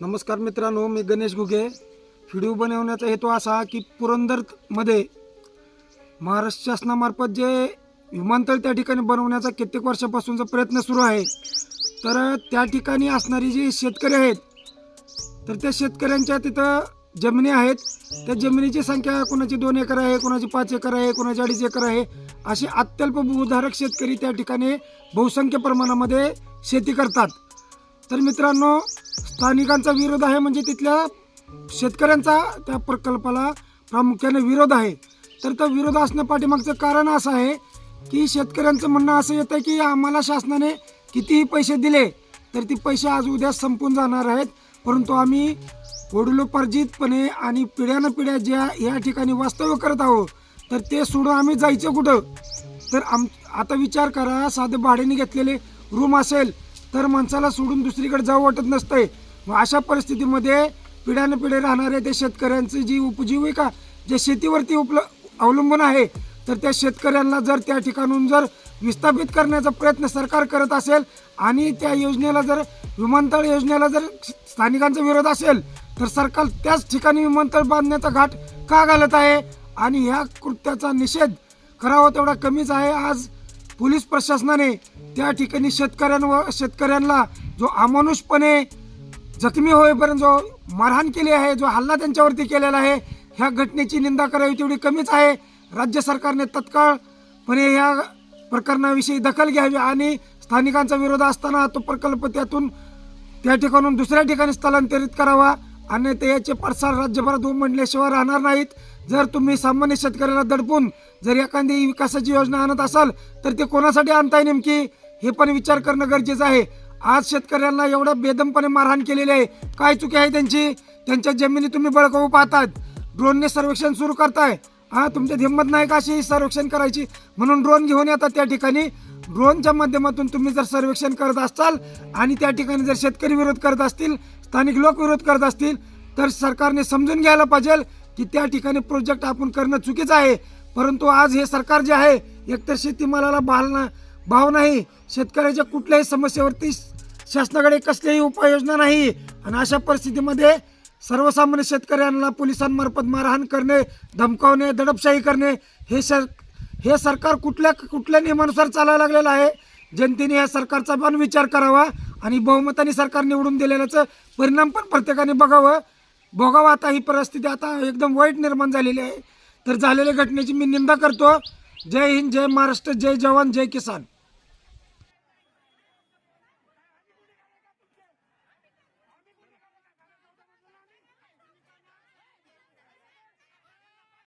नमस्कार मित्रांनो मी गणेश घुगे. व्हिडिओ बनवण्याचा हेतू असा की पुरंदरमध्ये महाराष्ट्र शासनामार्फत जे विमानतळ त्या ठिकाणी बनवण्याचा कित्येक वर्षापासूनचा प्रयत्न सुरू आहे तर त्या ठिकाणी असणारी जी शेतकरी आहेत तर त्या शेतकऱ्यांच्या तिथं जमिनी आहेत. त्या जमिनीची संख्या कोणाची दोन एकर आहे कोणाची पाच एकर आहे कोणाची अडीच एकर आहे असे अत्यल्प भूधारक शेतकरी त्या ठिकाणी बहुसंख्य प्रमाणामध्ये शेती करतात. तर मित्रांनो स्थानिकांचा विरोध आहे म्हणजे तिथल्या शेतकऱ्यांचा त्या प्रकल्पाला प्रामुख्याने विरोध आहे. तर तो विरोध असण्या पाठीमागचं कारण असं आहे की शेतकऱ्यांचं म्हणणं असं येतं की आम्हाला शासनाने कितीही पैसे दिले तर ती पैसे आज उद्या संपून जाणार आहेत. परंतु आम्ही वडिलोपार्जितपणे आणि पिढ्यानं पिढ्या ज्या या ठिकाणी वास्तव्य करत आहोत तर ते सोडून आम्ही जायचं कुठं? तर आम आता विचार करा साधं भाड्याने घेतलेले रूम असेल तर माणसाला सोडून दुसरीकडे जाऊ वाटत नसतंय. मग अशा परिस्थितीमध्ये पिढ्यानं पिढे राहणारे त्या शेतकऱ्यांची जी उपजीविका जे शेतीवरती उपल अवलंबून आहे तर त्या शेतकऱ्यांना जर त्या ठिकाणून जर विस्थापित करण्याचा प्रयत्न सरकार करत असेल आणि त्या योजनेला जर विमानतळ योजनेला जर स्थानिकांचा विरोध असेल तर सरकार त्याच ठिकाणी विमानतळ बांधण्याचा घाट का घालत आहे? आणि ह्या कृत्याचा निषेध करावा तेवढा कमीच आहे. आज पोलीस प्रशासनाने त्या ठिकाणी शेतकऱ्यांवर शेतकऱ्यांना जो अमानुषपणे जखमी होईपर्यंत जो मारहाण केली आहे जो हल्ला त्यांच्यावरती केलेला आहे ह्या घटनेची निंदा करावी तेवढी कमीच आहे. राज्य सरकारने तत्काळपणे या प्रकरणाविषयी दखल घ्यावी आणि स्थानिकांचा विरोध असताना तो प्रकल्प त्यातून त्या ठिकाणून दुसऱ्या ठिकाणी स्थलांतरित करावा आणि ते याचे पडसाद राज्यभरात उमटल्याशिवाय राहणार नाहीत. जर तुम्ही सामान्य शेतकऱ्याला दडपून जर एखादी विकासाची योजना आणत असाल तर ते कोणासाठी आणताय नेमकी? हे पण विचार करणं गरजेचं आहे. आज शेतकऱ्यांना एवढं बेदमपणे मारहाण केलेली आहे. काय चुकी आहे त्यांची? त्यांच्या जमिनी तुम्ही बळकवू पाहतात. ड्रोनने सर्वेक्षण सुरू करताय. हा तुमच्यात हिंमत नाही का अशी सर्वेक्षण करायची? म्हणून ड्रोन घेऊन येतात त्या ठिकाणी. ड्रोनच्या माध्यमातून तुम्ही जर सर्वेक्षण करत असाल आणि त्या ठिकाणी जर शेतकरी विरोध करत असतील स्थानिक लोक विरोध करत असतील तर सरकारने समजून घ्यायला पाहिजे की त्या ठिकाणी प्रोजेक्ट आपण करणं चुकीचं आहे. परंतु आज हे सरकार जे आहे एकतर शेतीमालाला भाल ना भाव नाही. शेतकऱ्याच्या कुठल्याही समस्येवरती शासनाकडे कसलीही उपाययोजना नाही. आणि अशा परिस्थितीमध्ये सर्वसामान्य शेतकऱ्यांना पोलिसांमार्फत मारहाण करणे धमकावणे दडपशाही करणे हे सर हे सरकार कुठल्या कुठल्या नियमानुसार चालायला लागलेलं आहे? जनतेने या सरकारचा पण विचार करावा आणि बहुमताने सरकार निवडून दिलेल्याचं परिणाम पण प्रत्येकाने बघावं. भोगावं आता ही परिस्थिती. आता एकदम वाईट निर्माण झालेली आहे. तर झालेल्या घटनेची मी निंदा करतो. जय हिंद जय महाराष्ट्र जय जवान जय किसान.